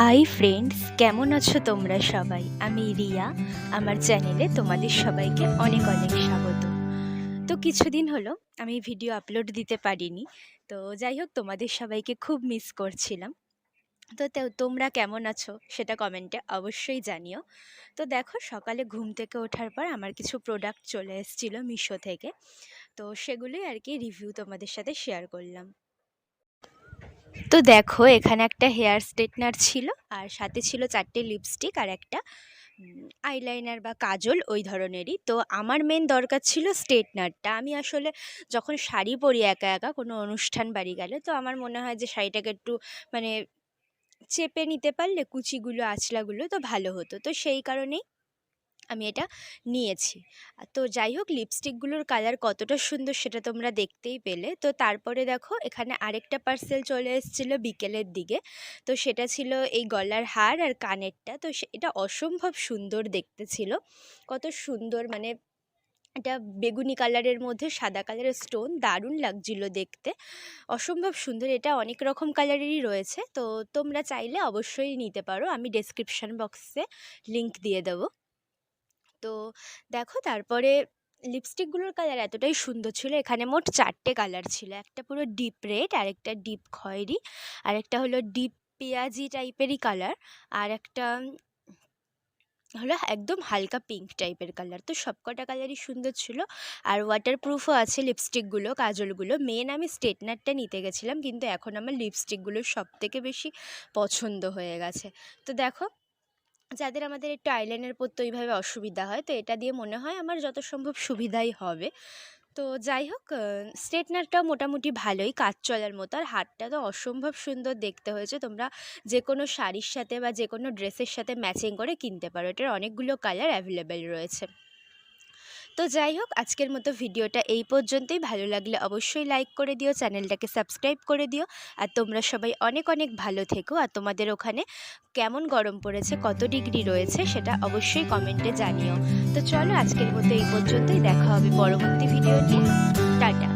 Hi friends, কেমন আছো তোমরা সবাই? আমি রিয়া, আমার চ্যানেলে তোমাদের সবাইকে অনেক অনেক স্বাগত। তো কিছুদিন হলো, আমি ভিডিও আপলোড দিতে পারিনি, তো যাই হোক, তোমাদের সবাইকে খুব মিস করছিলাম। তো তোমরা কেমন আছো সেটা কমেন্টে অবশ্যই জানিও। তো দেখো, সকালে ঘুম থেকে ওঠার পর আমার কিছু প্রোডাক্ট চলে এসেছিল মিশো থেকে, তো সেগুলোই আর কি রিভিউ তোমাদের সাথে শেয়ার করলাম। তো দেখো, এখানে একটা হেয়ার স্ট্রেটনার ছিল আর সাথে ছিল চারটে লিপস্টিক আর একটা আইলাইনার বা কাজল ওই ধরনেরই। তো আমার মেন দরকার ছিল স্ট্রেটনারটা আমি আসলে যখন শাড়ি পরি একা একা, কোনো অনুষ্ঠান বাড়ি গেলে, তো আমার মনে হয় যে শাড়িটাকে একটু মানে চেপে নিতে পারলে কুচিগুলো, আঁচলাগুলো তো ভালো হতো। তো সেই কারণেই আমি এটা নিয়েছি। তো যাই হোক লিপস্টিকগুলোর কালার কতটা সুন্দর সেটা তোমরা দেখতেই পেলে। তো তারপরে দেখো, এখানে আরেকটা পার্সেল চলে এসেছিল বিকেলের দিকে। তো সেটা ছিল এই গলার হার আর কানেরটা। তো এটা অসম্ভব সুন্দর দেখতে ছিল। কত সুন্দর মানে এটা বেগুনি কালারের মধ্যে সাদা কালারের স্টোন দারুণ লাগছিল দেখতে। অসম্ভব সুন্দর, এটা অনেক রকম কালারেরই রয়েছে। তো তোমরা চাইলে অবশ্যই নিতে পারো। আমি ডেসক্রিপশন বক্সে লিংক দিয়ে দেবো। তো দেখো তারপরে লিপস্টিকগুলোর কালার এতটাই সুন্দর ছিল, এখানে মোট চারটে কালার ছিল, একটা পুরো ডিপ রেড আরেকটা ডিপ খয়েরি আরেকটা হলো ডিপ পেঁয়াজি টাইপেরই কালার আর একটা হলো একদম হালকা পিঙ্ক টাইপের কালার তো সবকটা কালারই সুন্দর ছিল। আর ওয়াটারপ্রুফও আছে লিপস্টিকগুলো কাজলগুলো মেন আমি স্ট্রেটনারটা নিতে গেছিলাম, কিন্তু এখন আমার লিপস্টিকগুলো সব থেকে বেশি পছন্দ হয়ে গেছে। তো দেখো যাদের আমাদের একটু আইলাইনার পরতে ওইভাবে অসুবিধা হয়, তো এটা দিয়ে মনে হয় আমার যত সম্ভব সুবিধাই হবে। তো যাই হোক স্ট্রেটনারটাও মোটামুটি ভালোই, কাজ চলার মতো। আর হারটা তো অসম্ভব সুন্দর দেখতে হয়েছে। তোমরা যে কোনো শাড়ির সাথে বা যে কোনো ড্রেসের সাথে ম্যাচিং করে কিনতে পারো। এটার অনেকগুলো কালার অ্যাভেলেবেল রয়েছে। তো যাই হোক, আজকের মতো ভিডিওটা এই পর্যন্তই। ভালো লাগলে অবশ্যই লাইক করে দিও, চ্যানেলটাকে সাবস্ক্রাইব করে দিও। আর তোমরা সবাই অনেক অনেক ভালো থেকো। আর তোমাদের ওখানে কেমন গরম পড়েছে, কত ডিগ্রি রয়েছে, সেটা অবশ্যই কমেন্টে জানিও। তো চলো, আজকের মতো এই পর্যন্তই। দেখা হবে পরবর্তী ভিডিওটি নিয়ে।